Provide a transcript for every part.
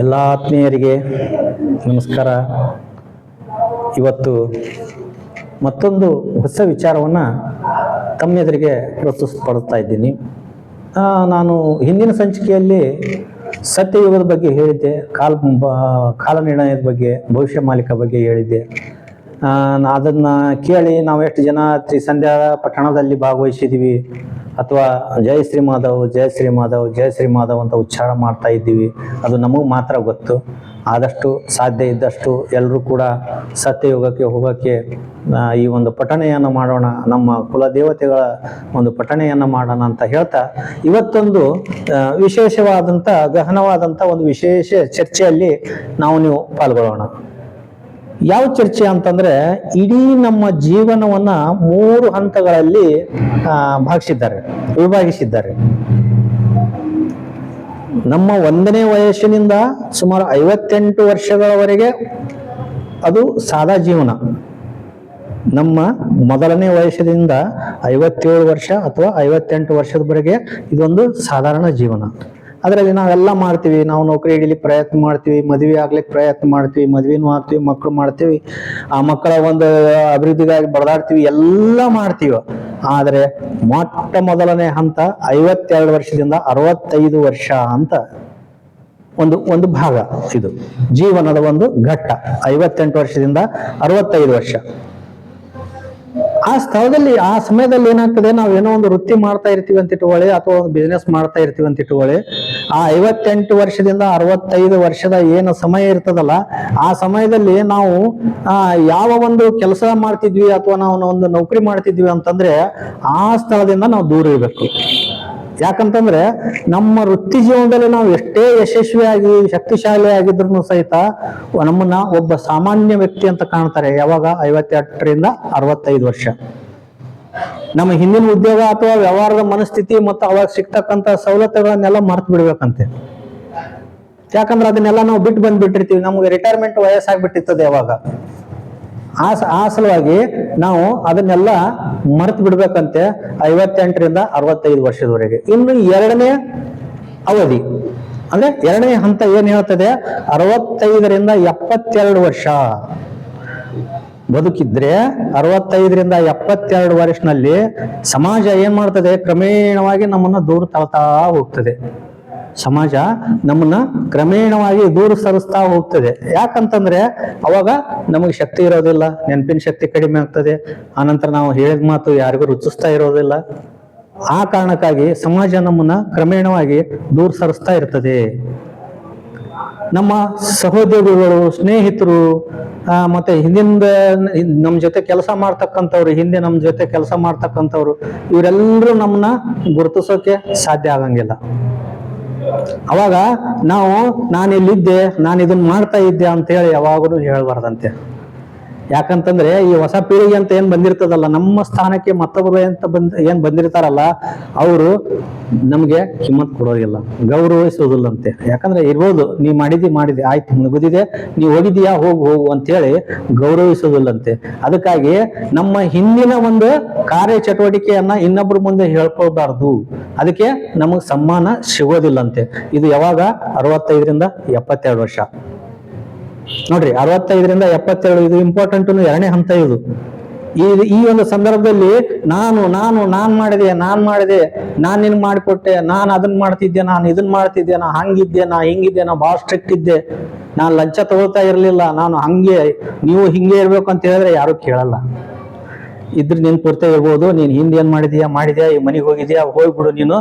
ಎಲ್ಲ ಆತ್ಮೀಯರಿಗೆ ನಮಸ್ಕಾರ. ಇವತ್ತು ಮತ್ತೊಂದು ಹೊಸ ವಿಚಾರವನ್ನು ತಮ್ಮೆದುರಿಗೆ ಪ್ರಸ್ತುತಪಡಿಸ್ತಾ ಇದ್ದೀನಿ. ನಾನು ಹಿಂದಿನ ಸಂಚಿಕೆಯಲ್ಲಿ ಸತ್ಯಯುಗದ ಬಗ್ಗೆ ಹೇಳಿದ್ದೆ, ಕಾಲ ಕಾಲ ನಿರ್ಣಯದ ಬಗ್ಗೆ, ಭವಿಷ್ಯ ಮಾಲಿಕ ಬಗ್ಗೆ ಹೇಳಿದ್ದೆ. ಅದನ್ನ ಕೇಳಿ ನಾವು ಎಷ್ಟು ಜನ ತ್ರಿ ಸಂಧ್ಯಾ ಪಟ್ಟಣದಲ್ಲಿ ಭಾಗವಹಿಸಿದ್ದೀವಿ ಅಥವಾ ಜಯ ಶ್ರೀ ಮಾಧವ್, ಜಯ ಶ್ರೀ ಮಾಧವ್, ಜಯ ಶ್ರೀ ಮಾಧವ್ ಅಂತ ಉಚ್ಚಾರ ಮಾಡ್ತಾ ಇದ್ದೀವಿ. ಅದು ನಮಗೆ ಮಾತ್ರ ಗೊತ್ತು. ಆದಷ್ಟು ಸಾಧ್ಯ ಇದ್ದಷ್ಟು ಎಲ್ಲರೂ ಕೂಡ ಸತ್ಯಯುಗಕ್ಕೆ ಹೋಗೋಕ್ಕೆ ಈ ಒಂದು ಪಠಣೆಯನ್ನು ಮಾಡೋಣ, ನಮ್ಮ ಕುಲದೇವತೆಗಳ ಒಂದು ಪಠಣೆಯನ್ನು ಮಾಡೋಣ ಅಂತ ಹೇಳ್ತಾ, ಇವತ್ತೊಂದು ವಿಶೇಷವಾದಂಥ, ಗಹನವಾದಂಥ ಒಂದು ವಿಶೇಷ ಚರ್ಚೆಯಲ್ಲಿ ನಾವು ನೀವು ಪಾಲ್ಗೊಳ್ಳೋಣ. ಯಾವ ಚರ್ಚೆ ಅಂತಂದ್ರೆ ಇಡೀ ನಮ್ಮ ಜೀವನವನ್ನ ಮೂರು ಹಂತಗಳಲ್ಲಿ ಭಾಗಿಸಿದ್ದಾರೆ, ವಿಭಾಗಿಸಿದ್ದಾರೆ. ನಮ್ಮ ಒಂದನೇ ವಯಸ್ಸಿನಿಂದ ಸುಮಾರು ಐವತ್ತೆಂಟು ವರ್ಷಗಳವರೆಗೆ ಅದು ಸಾದಾ ಜೀವನ. ನಮ್ಮ ಮೊದಲನೇ ವಯಸ್ಸಿನಿಂದ ಐವತ್ತೇಳು ವರ್ಷ ಅಥವಾ ಐವತ್ತೆಂಟು ವರ್ಷದವರೆಗೆ ಇದೊಂದು ಸಾಧಾರಣ ಜೀವನ. ಅದರಲ್ಲಿ ನಾವೆಲ್ಲ ಮಾಡ್ತೀವಿ. ನಾವು ನೌಕರಿ ಹಿಡಿಲಿಕ್ಕೆ ಪ್ರಯತ್ನ ಮಾಡ್ತೀವಿ. ಮದುವೆ ಆಗ್ಲಿಕ್ಕೆ ಪ್ರಯತ್ನ ಮಾಡ್ತೀವಿ. ಮದುವೆನೂ ಆಗ್ತೀವಿ. ಮಕ್ಕಳು ಮಾಡ್ತೀವಿ. ಆ ಮಕ್ಕಳ ಒಂದು ಅಭಿವೃದ್ಧಿಗಾಗಿ ಬಡದಾಡ್ತೀವಿ ಎಲ್ಲ ಮಾಡ್ತೀವಿ. ಆದರೆ ಮೊಟ್ಟ ಮೊದಲನೇ ಹಂತ ಐವತ್ತೆರಡು ವರ್ಷದಿಂದ ಅರವತ್ತೈದು ವರ್ಷ ಅಂತ ಒಂದು ಒಂದು ಭಾಗ ಇದು. ಜೀವನದ ಒಂದು ಘಟ್ಟ. ಐವತ್ತೆಂಟು ವರ್ಷದಿಂದ ಅರವತ್ತೈದು ವರ್ಷ. ಆ ಸ್ಥಳದಲ್ಲಿ, ಆ ಸಮಯದಲ್ಲಿ ಏನಾಗ್ತದೆ? ನಾವು ಏನೋ ಒಂದು ವೃತ್ತಿ ಮಾಡ್ತಾ ಇರ್ತೀವಿ ಅಂತ ಇಟ್ಕೊಳ್ಳಿ ಅಥವಾ ಒಂದು ಬಿಸ್ನೆಸ್ ಮಾಡ್ತಾ ಇರ್ತೀವಿ ಅಂತ ಇಟ್ಕೊಳ್ಳಿ ಆ ಐವತ್ತೆಂಟು ವರ್ಷದಿಂದ ಅರವತ್ತೈದು ವರ್ಷದ ಏನು ಸಮಯ ಇರ್ತದಲ್ಲ, ಆ ಸಮಯದಲ್ಲಿ ನಾವು ಯಾವ ಒಂದು ಕೆಲಸ ಮಾಡ್ತಿದ್ವಿ ಅಥವಾ ನಾವು ಒಂದು ನೌಕರಿ ಮಾಡ್ತಿದ್ವಿ ಅಂತಂದ್ರೆ ಆ ಸ್ಥಳದಿಂದ ನಾವು ದೂರ ಇರಬೇಕು. ಯಾಕಂತಂದ್ರೆ ನಮ್ಮ ವೃತ್ತಿ ಜೀವನದಲ್ಲಿ ನಾವು ಎಷ್ಟೇ ಯಶಸ್ವಿಯಾಗಿ ಶಕ್ತಿಶಾಲಿ ಆಗಿದ್ರು ಸಹಿತ ನಮ್ಮನ್ನ ಒಬ್ಬ ಸಾಮಾನ್ಯ ವ್ಯಕ್ತಿ ಅಂತ ಕಾಣ್ತಾರೆ. ಯಾವಾಗ? ಐವತ್ತೆಂಟರಿಂದ ಅರವತ್ತೈದು ವರ್ಷ. ನಮ್ಮ ಹಿಂದಿನ ಉದ್ಯೋಗ ಅಥವಾ ವ್ಯವಹಾರದ ಮನಸ್ಥಿತಿ ಮತ್ತು ಅವಾಗ ಸಿಗ್ತಕ್ಕಂಥ ಸವಲತ್ತುಗಳನ್ನೆಲ್ಲ ಮರ್ತು ಬಿಡ್ಬೇಕಂತೆ. ಯಾಕಂದ್ರೆ ಅದನ್ನೆಲ್ಲ ನಾವು ಬಿಟ್ಟು ಬಂದ್ಬಿಟ್ಟಿರ್ತೀವಿ. ನಮ್ಗೆ ರಿಟೈರ್ಮೆಂಟ್ ವಯಸ್ಸಾಗ್ಬಿಟ್ಟಿರ್ತದೆ ಯಾವಾಗ ಆ ಸ- ಆ ಸಲುವಾಗಿ ನಾವು ಅದನ್ನೆಲ್ಲ ಮರೆತು ಬಿಡ್ಬೇಕಂತೆ ಐವತ್ತೆಂಟರಿಂದ ಅರವತ್ತೈದು ವರ್ಷದವರೆಗೆ. ಇನ್ನು ಎರಡನೇ ಅವಧಿ. ಅಂದ್ರೆ ಎರಡನೇ ಹಂತ ಏನ್ ಹೇಳ್ತದೆ? ಅರವತ್ತೈದರಿಂದ ಎಪ್ಪತ್ತೆರಡು ವರ್ಷ. ಬದುಕಿದ್ರೆ ಅರವತ್ತೈದರಿಂದ ಎಪ್ಪತ್ತೆರಡು ವರ್ಷನಲ್ಲಿ ಸಮಾಜ ಏನ್ ಮಾಡ್ತದೆ? ಕ್ರಮೇಣವಾಗಿ ನಮ್ಮನ್ನ ದೂರ ತಳ್ತಾ ಹೋಗ್ತದೆ. ಸಮಾಜ ನಮ್ಮನ್ನ ಕ್ರಮೇಣವಾಗಿ ದೂರ ಸರಿಸ್ತಾ ಹೋಗ್ತದೆ. ಯಾಕಂತಂದ್ರೆ ಅವಾಗ ನಮಗೆ ಶಕ್ತಿ ಇರೋದಿಲ್ಲ, ನೆನಪಿನ ಶಕ್ತಿ ಕಡಿಮೆ ಆಗ್ತದೆ. ಆನಂತರ ನಾವು ಹೇಳಿದ ಮಾತು ಯಾರಿಗೂ ರುಚಿಸ್ತಾ ಇರೋದಿಲ್ಲ. ಆ ಕಾರಣಕ್ಕಾಗಿ ಸಮಾಜ ನಮ್ಮನ್ನ ಕ್ರಮೇಣವಾಗಿ ದೂರ ಸರಿಸ್ತಾ ಇರ್ತದೆ. ನಮ್ಮ ಸಹೋದ್ಯೋಗಿಗಳು, ಸ್ನೇಹಿತರು ಮತ್ತೆ ಹಿಂದಿಂದ ನಮ್ಮ ಜೊತೆ ಕೆಲಸ ಮಾಡ್ತಕ್ಕಂಥವ್ರು, ಹಿಂದೆ ನಮ್ಮ ಜೊತೆ ಕೆಲಸ ಮಾಡ್ತಕ್ಕಂಥವ್ರು, ಇವರೆಲ್ಲರೂ ನಮ್ಮನ್ನ ಗುರುತಿಸೋಕೆ ಸಾಧ್ಯ ಆಗಂಗಿಲ್ಲ. ಅವಾಗ ನಾವು ನಾನು ಇಲ್ಲಿದ್ದೆ ನಾನು ಇದನ್ನ ಮಾಡ್ತಾ ಇದ್ದೆ ಅಂತ ಹೇಳಿ ಯಾವಾಗಲೂ ಹೇಳ್ಬಾರ್ದಂತೆ. ಯಾಕಂತಂದ್ರೆ ಈ ಹೊಸ ಪೀಳಿಗೆ ಅಂತ ಏನ್ ಬಂದಿರ್ತದಲ್ಲ, ನಮ್ಮ ಸ್ಥಾನಕ್ಕೆ ಮತ್ತೊಬ್ಬರು ಅಂತ ಬಂದ್ ಏನ್ ಬಂದಿರ್ತಾರಲ್ಲ, ಅವರು ನಮಗೆ ಕಿಮ್ಮತ್ ಕೊಡೋದಿಲ್ಲ, ಗೌರವಿಸೋದಿಲ್ಲಂತೆ. ಯಾಕಂದ್ರೆ ಇರ್ಬೋದು, ನೀ ಮಾಡಿದಿ ಮಾಡಿದಿ ಆಯ್ತು, ಮುಗಿದಿದೆ, ನೀ ಹೋಗಿದೀಯಾ ಹೋಗು ಹೋಗು ಅಂತೇಳಿ ಗೌರವಿಸೋದಿಲ್ಲಂತೆ. ಅದಕ್ಕಾಗಿ ನಮ್ಮ ಹಿಂದಿನ ಒಂದು ಕಾರ್ಯ ಚಟುವಟಿಕೆಯನ್ನ ಇನ್ನೊಬ್ಬರ ಮುಂದೆ ಹೇಳ್ಕೊಳ್ಬಾರ್ದು. ಅದಕ್ಕೆ ನಮಗ್ ಸಮ್ಮಾನ ಸಿಗೋದಿಲ್ಲಂತೆ. ಇದು ಯಾವಾಗ? ಅರವತ್ತೈದರಿಂದ ಎಪ್ಪತ್ತೆರಡು ವರ್ಷ. ನೋಡ್ರಿ, ಅರವತ್ತೈದರಿಂದ ಎಪ್ಪತ್ತೆರಡು ಇದು ಇಂಪಾರ್ಟೆಂಟ್ ಎರಡನೇ ಹಂತ ಇದು. ಈ ಈ ಒಂದು ಸಂದರ್ಭದಲ್ಲಿ ನಾನು ನಾನು, ನಾನ್ ಮಾಡಿದೆ ನಾನ್ ಮಾಡಿದೆ, ನಾನ್ ನಿನ್ ಮಾಡಿಕೊಟ್ಟೆ, ನಾನ್ ಅದನ್ನ ಮಾಡ್ತಿದ್ದೆ, ನಾನು ಇದನ್ನ ಮಾಡ್ತಿದ್ದೆ, ನಾ ಹಂಗಿದ್ದೆ, ನಾ ಹಿಂಗಿದ್ದೆ, ನಾ ಭಾಳ ಸ್ಟ್ರಿಕ್ಟ್ ಇದ್ದೆ. ನಾನ್ ಲಂಚ ತಗೋತಾ ಇರ್ಲಿಲ್ಲ, ನಾನು ಹಂಗೆ, ನೀವು ಹಿಂಗೆ ಇರ್ಬೇಕು ಅಂತ ಹೇಳಿದ್ರೆ ಯಾರು ಕೇಳಲ್ಲ. ಇದ್ರ ನಿನ್ ಪೂರ್ತಿ ಇರ್ಬೋದು, ನೀನ್ ಹಿಂದೆ ಏನ್ ಮಾಡಿದ್ಯಾ ಮಾಡಿದ್ಯಾ, ಈ ಮನೆಗೆ ಹೋಗಿದ್ಯಾ, ಹೋಗ್ಬಿಡು ನೀನು.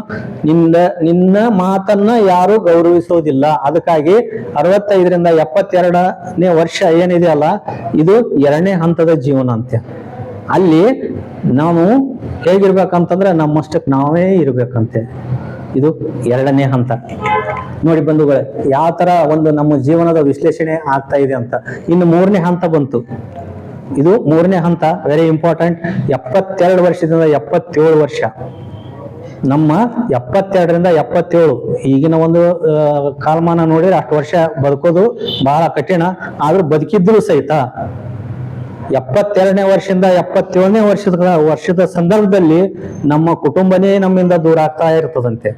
ನಿನ್ನ ನಿನ್ನ ಮಾತನ್ನ ಯಾರು ಗೌರವಿಸೋದಿಲ್ಲ. ಅದಕ್ಕಾಗಿ ಅರವತ್ತೈದರಿಂದ ಎಪ್ಪತ್ತೆರಡನೇ ವರ್ಷ ಏನಿದೆಯಲ್ಲ, ಇದು ಎರಡನೇ ಹಂತದ ಜೀವನ ಅಂತೆ ಅಲ್ಲಿ ನಾವು ಹೇಗಿರ್ಬೇಕಂತಂದ್ರೆ ನಮ್ಮಷ್ಟಕ್ಕೆ ನಾವೇ ಇರ್ಬೇಕಂತೆ. ಇದು ಎರಡನೇ ಹಂತ. ನೋಡಿ ಬಂಧುಗಳೇ ಯಾವ ತರ ಒಂದು ನಮ್ಮ ಜೀವನದ ವಿಶ್ಲೇಷಣೆ ಆಗ್ತಾ ಇದೆ ಅಂತ. ಇನ್ನು ಮೂರನೇ ಹಂತ ಬಂತು. ಇದು ಮೂರನೇ ಹಂತ ವೆರಿ ಇಂಪಾರ್ಟೆಂಟ್ ಎಪ್ಪತ್ತೆರಡು ವರ್ಷದಿಂದ ಎಪ್ಪತ್ತೇಳು ವರ್ಷ. ನಮ್ಮ ಎಪ್ಪತ್ತೆರಡರಿಂದ ಎಪ್ಪತ್ತೇಳು, ಈಗಿನ ಒಂದು ಕಾಲಮಾನ ನೋಡಿದ್ರೆ ಅಷ್ಟು ವರ್ಷ ಬದುಕೋದು ಬಹಳ ಕಠಿಣ, ಆದ್ರೂ ಬದುಕಿದ್ರು ಸಹಿತ ಎಪ್ಪತ್ತೆರಡನೇ ವರ್ಷದಿಂದ ಎಪ್ಪತ್ತೇಳನೇ ವರ್ಷದ ವರ್ಷದ ಸಂದರ್ಭದಲ್ಲಿ ನಮ್ಮ ಕುಟುಂಬನೇ ನಮ್ಮಿಂದ ದೂರ ಆಗ್ತಾ ಇರ್ತದಂತೆ.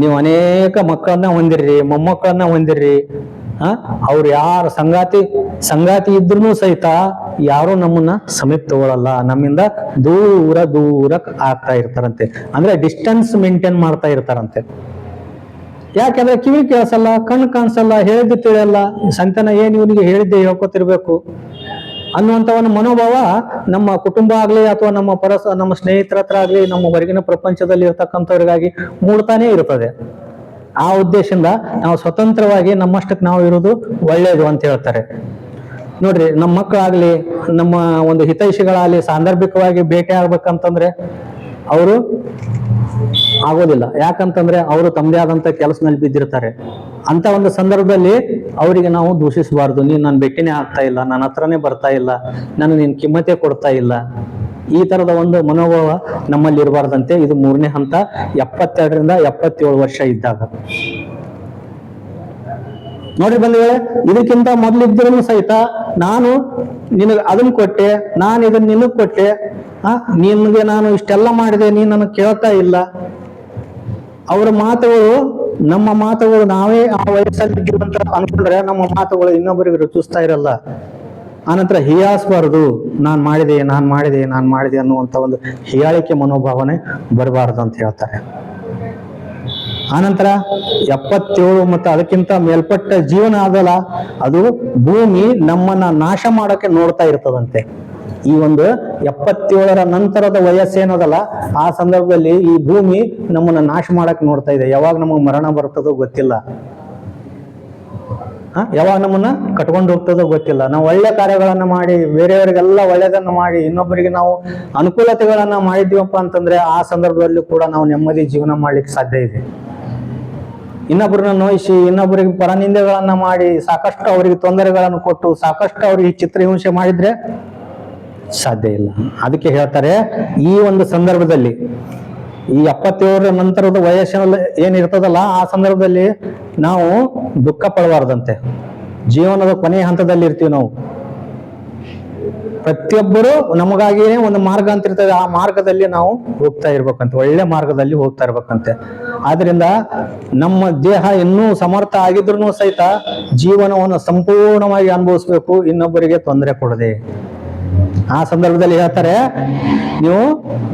ನೀವು ಅನೇಕ ಮಕ್ಕಳನ್ನ ಹೊಂದಿರ್ರಿ, ಮೊಮ್ಮಕ್ಕಳನ್ನ ಹೊಂದಿರ್ರಿ ಅವ್ರು ಯಾರ ಸಂಗಾತಿ ಸಂಗಾತಿ ಇದ್ರೂ ಸಹಿತ ಯಾರು ನಮ್ಮನ್ನ ಸಮೀಪ ತಗೊಳಲ್ಲ. ನಮ್ಮಿಂದ ದೂರ ದೂರ ಆಗ್ತಾ ಇರ್ತಾರಂತೆ. ಅಂದ್ರೆ ಡಿಸ್ಟೆನ್ಸ್ ಮೇಂಟೈನ್ ಮಾಡ್ತಾ ಇರ್ತಾರಂತೆ. ಯಾಕಂದ್ರೆ ಕಿವಿ ಕೇಳಿಸಲ್ಲ, ಕಣ್ಣು ಕಾಣಿಸಲ್ಲ, ಹೇಳಿದ್ದು ತಿಳಿಯಲ್ಲ. ಸಂತನ ಏನ್ ಇವನಿಗೆ ಹೇಳಿದ್ದೆ ಹೇಳ್ಕೊತಿರ್ಬೇಕು. ಅನ್ನುವಂತ ಒಂದು ಮನೋಭಾವ ನಮ್ಮ ಕುಟುಂಬ ಆಗ್ಲಿ ಅಥವಾ ನಮ್ಮ ಪರಸ, ನಮ್ಮ ಸ್ನೇಹಿತರ ಹತ್ರ ಆಗ್ಲಿ ನಮ್ಮ ಹೊರಗಿನ ಪ್ರಪಂಚದಲ್ಲಿ ಇರ್ತಕ್ಕಂಥವ್ರಿಗಾಗಿ ಮೂಡ್ತಾನೆ ಇರ್ತದೆ. ಆ ಉದ್ದೇಶದಿಂದ ನಾವು ಸ್ವತಂತ್ರವಾಗಿ ನಮ್ಮಷ್ಟಕ್ಕೆ ನಾವು ಇರೋದು ಒಳ್ಳೇದು ಅಂತ ಹೇಳ್ತಾರೆ. ನೋಡ್ರಿ, ನಮ್ಮ ಮಕ್ಕಳಾಗ್ಲಿ, ನಮ್ಮ ಒಂದು ಹಿತೈಷಿಗಳಾಗ್ಲಿ ಸಾಂದರ್ಭಿಕವಾಗಿ ಭೇಟಿ ಆಗ್ಬೇಕಂತಂದ್ರೆ ಅವರು ಆಗೋದಿಲ್ಲ. ಯಾಕಂತಂದ್ರೆ ಅವರು ತಮ್ಮದೇ ಆದಂತ ಕೆಲಸದಲ್ಲಿ ಬಿದ್ದಿರ್ತಾರೆ. ಅಂತ ಒಂದು ಸಂದರ್ಭದಲ್ಲಿ ಅವರಿಗೆ ನಾವು ದೂಷಿಸಬಾರ್ದು. ನೀನ್ ನನ್ನ ಭೇಟಿನೇ ಆಗ್ತಾ ಇಲ್ಲ ನನ್ನ ಹತ್ರನೇ ಬರ್ತಾ ಇಲ್ಲ, ನಾನು ನಿನ್ ಕಿಮ್ಮತೆ ಕೊಡ್ತಾ ಇಲ್ಲ. ಈ ತರದ ಒಂದು ಮನೋಭಾವ ನಮ್ಮಲ್ಲಿ ಇರಬಾರ್ದಂತೆ. ಇದು ಮೂರನೇ ಹಂತ. ಎಪ್ಪತ್ತೆರಡರಿಂದ ಎಪ್ಪತ್ತೇಳು ವರ್ಷ ಇದ್ದಾಗ. ನೋಡ್ರಿ ಬಂಧುಗಳೇ, ಇದಕ್ಕಿಂತ ಮೊದಲಿದ್ದರೂ ಸಹಿತ ನಾನು ನಿನಗೆ ಅದನ್ನ ಕೊಟ್ಟೆ, ನಾನು ಇದನ್ನ ನಿನಗೆ ಕೊಟ್ಟೆ. ಆ, ನಿನಗೆ ನಾನು ಇಷ್ಟೆಲ್ಲ ಮಾಡಿದೆ, ನೀನ್ ನನಗೆ ಕೇಳ್ತಾ ಇಲ್ಲ. ಅವರ ಮಾತುಗಳು, ನಮ್ಮ ಮಾತುಗಳು ನಾವೇ ಆ ವಯಸ್ಸಲ್ಲಿ ಅನ್ಕೊಂಡ್ರೆ ನಮ್ಮ ಮಾತುಗಳು ಇನ್ನೊಬ್ಬರಿಗೆ ರುಚಿಸ್ತಾ ಇರಲ್ಲ. ಆನಂತರ ಹೀಯಾಸ್ಬಾರ್ದು ನಾನು ಮಾಡಿದೆ ನಾನು ಮಾಡಿದೆ ನಾನು ಮಾಡಿದೆ ಅನ್ನುವಂತ ಒಂದು ಹೀಯಾಳಿಕೆ ಮನೋಭಾವನೆ ಬರಬಾರದು ಅಂತ ಹೇಳ್ತಾರೆ. ಆನಂತರ ಎಪ್ಪತ್ತೇಳು ಮತ್ತು ಅದಕ್ಕಿಂತ ಮೇಲ್ಪಟ್ಟ ಜೀವನ ಅದಲ್ಲ, ಅದು ಭೂಮಿ ನಮ್ಮನ್ನ ನಾಶ ಮಾಡಕ್ಕೆ ನೋಡ್ತಾ ಇರ್ತದಂತೆ. ಈ ಒಂದು ಎಪ್ಪತ್ತೇಳರ ನಂತರದ ವಯಸ್ಸೇನದಲ್ಲ ಆ ಸಂದರ್ಭದಲ್ಲಿ ಈ ಭೂಮಿ ನಮ್ಮನ್ನ ನಾಶ ಮಾಡಕ್ ನೋಡ್ತಾ ಇದೆ. ಯಾವಾಗ ನಮಗೆ ಮರಣ ಬರ್ತದೋ ಗೊತ್ತಿಲ್ಲ? ಯಾವಾಗ ನಮ್ಮನ್ನ ಕಟ್ಕೊಂಡು ಹೋಗ್ತದೋ ಗೊತ್ತಿಲ್ಲ. ನಾವು ಒಳ್ಳೆ ಕಾರ್ಯಗಳನ್ನ ಮಾಡಿ, ಬೇರೆಯವರಿಗೆಲ್ಲ ಒಳ್ಳೆಯದನ್ನ ಮಾಡಿ, ಇನ್ನೊಬ್ಬರಿಗೆ ನಾವು ಅನುಕೂಲತೆಗಳನ್ನ ಮಾಡಿದ್ದೀವಪ್ಪ ಅಂತಂದ್ರೆ ಆ ಸಂದರ್ಭದಲ್ಲಿ ಕೂಡ ನಾವು ನೆಮ್ಮದಿ ಜೀವನ ಮಾಡ್ಲಿಕ್ಕೆ ಸಾಧ್ಯ ಇದೆ. ಇನ್ನೊಬ್ಬರನ್ನ ನೋಯಿಸಿ ಇನ್ನೊಬ್ಬರಿಗೆ ಪರನಿಂದೆಗಳನ್ನ ಮಾಡಿ, ಸಾಕಷ್ಟು ಅವರಿಗೆ ತೊಂದರೆಗಳನ್ನು ಕೊಟ್ಟು, ಸಾಕಷ್ಟು ಅವರಿಗೆ ಚಿತ್ರಹಿಂಸೆ ಮಾಡಿದ್ರೆ ಸಾಧ್ಯ ಇಲ್ಲ. ಅದಕ್ಕೆ ಹೇಳ್ತಾರೆ, ಈ ಒಂದು ಸಂದರ್ಭದಲ್ಲಿ ಈ ಎಪ್ಪತ್ತೇಳರ ನಂತರದ ವಯಸ್ಸಿನಲ್ಲಿ ಏನಿರ್ತದಲ್ಲ, ಆ ಸಂದರ್ಭದಲ್ಲಿ ನಾವು ದುಃಖ ಪಡಬಾರ್ದಂತೆ. ಜೀವನದ ಕೊನೆಯ ಹಂತದಲ್ಲಿ ಇರ್ತೀವಿ ನಾವು. ಪ್ರತಿಯೊಬ್ಬರು ನಮಗಾಗಿಯೇ ಒಂದು ಮಾರ್ಗ ಅಂತ ಇರ್ತದೆ. ಆ ಮಾರ್ಗದಲ್ಲಿ ನಾವು ಹೋಗ್ತಾ ಇರ್ಬೇಕಂತೆ. ಒಳ್ಳೆ ಮಾರ್ಗದಲ್ಲಿ ಹೋಗ್ತಾ ಇರ್ಬೇಕಂತೆ. ಆದ್ರಿಂದ ನಮ್ಮ ದೇಹ ಇನ್ನೂ ಸಮರ್ಥ ಆಗಿದ್ರು ಸಹಿತ ಜೀವನವನ್ನು ಸಂಪೂರ್ಣವಾಗಿ ಅನುಭವಿಸ್ಬೇಕು. ಇನ್ನೊಬ್ಬರಿಗೆ ತೊಂದರೆ ಕೊಡದೆ. ಆ ಸಂದರ್ಭದಲ್ಲಿ ಹೇಳ್ತಾರೆ, ನೀವು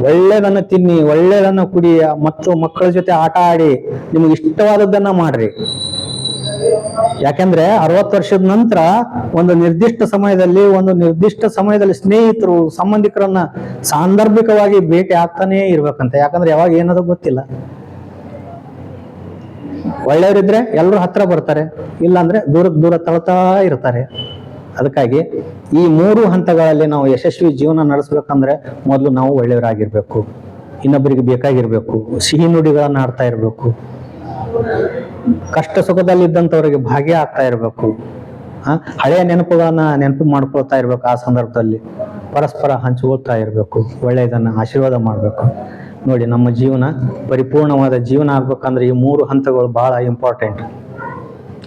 ಒಳ್ಳೇದನ್ನ ತಿನ್ನಿ, ಒಳ್ಳೆದನ್ನ ಕುಡಿ, ಮತ್ತು ಮಕ್ಕಳ ಜೊತೆ ಆಟ ಆಡಿ, ನಿಮ್ಗೆ ಇಷ್ಟವಾದದ್ದನ್ನ ಮಾಡ್ರಿ. ಯಾಕೆಂದ್ರೆ ಅರವತ್ತು ವರ್ಷದ ನಂತರ ಒಂದು ನಿರ್ದಿಷ್ಟ ಸಮಯದಲ್ಲಿ, ಒಂದು ನಿರ್ದಿಷ್ಟ ಸಮಯದಲ್ಲಿ ಸ್ನೇಹಿತರು, ಸಂಬಂಧಿಕರನ್ನ ಸಾಂದರ್ಭಿಕವಾಗಿ ಭೇಟಿ ಆಗ್ತಾನೇ ಇರ್ಬೇಕಂತ. ಯಾಕಂದ್ರೆ ಯಾವಾಗ ಏನದು ಗೊತ್ತಿಲ್ಲ. ಒಳ್ಳೆಯವರಿದ್ರೆ ಎಲ್ಲರೂ ಹತ್ರ ಬರ್ತಾರೆ, ಇಲ್ಲಾಂದ್ರೆ ದೂರ ದೂರ ತಳ್ತಾ ಇರ್ತಾರೆ. ಅದಕ್ಕಾಗಿ ಈ ಮೂರು ಹಂತಗಳಲ್ಲಿ ನಾವು ಯಶಸ್ವಿ ಜೀವನ ನಡೆಸ್ಬೇಕಂದ್ರೆ ಮೊದಲು ನಾವು ಒಳ್ಳೆಯವರಾಗಿರ್ಬೇಕು. ಇನ್ನೊಬ್ಬರಿಗೆ ಬೇಕಾಗಿರ್ಬೇಕು. ಸಿಹಿ ನುಡಿಗಳನ್ನು ಆಡ್ತಾ ಇರಬೇಕು. ಕಷ್ಟ ಸುಖದಲ್ಲಿದ್ದಂಥವ್ರಿಗೆ ಭಾಗ್ಯ ಆಗ್ತಾ ಇರಬೇಕು. ಹಳೆಯ ನೆನಪುಗಳನ್ನ ನೆನಪು ಮಾಡ್ಕೊಳ್ತಾ ಇರಬೇಕು ಆ ಸಂದರ್ಭದಲ್ಲಿ. ಪರಸ್ಪರ ಹಂಚಿಕೊಳ್ತಾ ಇರಬೇಕು. ಒಳ್ಳೆಯದನ್ನ ಆಶೀರ್ವಾದ ಮಾಡಬೇಕು. ನೋಡಿ, ನಮ್ಮ ಜೀವನ ಪರಿಪೂರ್ಣವಾದ ಜೀವನ ಆಗ್ಬೇಕಂದ್ರೆ ಈ ಮೂರು ಹಂತಗಳು ಬಹಳ ಇಂಪಾರ್ಟೆಂಟ್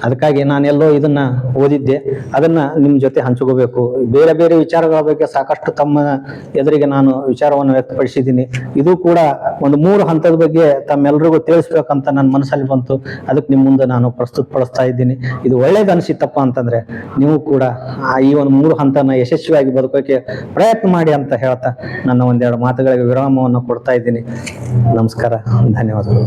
ಅದಕ್ಕಾಗಿ ನಾನೆಲ್ಲೋ ಇದನ್ನ ಓದಿದ್ದೆ. ಅದನ್ನ ನಿಮ್ಮ ಜೊತೆ ಹಂಚ್ಕೋಬೇಕು. ಬೇರೆ ಬೇರೆ ವಿಚಾರಗಳ ಬಗ್ಗೆ ಸಾಕಷ್ಟು ತಮ್ಮ ಎದುರಿಗೆ ನಾನು ವಿಚಾರವನ್ನು ವ್ಯಕ್ತಪಡಿಸಿದ್ದೀನಿ. ಇದು ಕೂಡ ಒಂದು ಮೂರು ಹಂತದ ಬಗ್ಗೆ ತಮ್ಮೆಲ್ಲರಿಗೂ ತಿಳಿಸ್ಬೇಕಂತ ನನ್ನ ಮನಸ್ಸಲ್ಲಿ ಬಂತು. ಅದಕ್ಕೆ ನಿಮ್ಮ ಮುಂದೆ ನಾನು ಪ್ರಸ್ತುತಪಡಿಸ್ತಾ ಇದ್ದೀನಿ. ಇದು ಒಳ್ಳೇದು ಅನಿಸಿತ್ತಪ್ಪ ಅಂತಂದ್ರೆ ನೀವು ಕೂಡ ಈ ಒಂದು ಮೂರು ಹಂತನ ಯಶಸ್ವಿಯಾಗಿ ಬದುಕೋಕೆ ಪ್ರಯತ್ನ ಮಾಡಿ ಅಂತ ಹೇಳ್ತಾ ನನ್ನ ಒಂದೆರಡು ಮಾತುಗಳಿಗೆ ವಿರಾಮವನ್ನು ಕೊಡ್ತಾ ಇದ್ದೀನಿ. ನಮಸ್ಕಾರ. ಧನ್ಯವಾದಗಳು.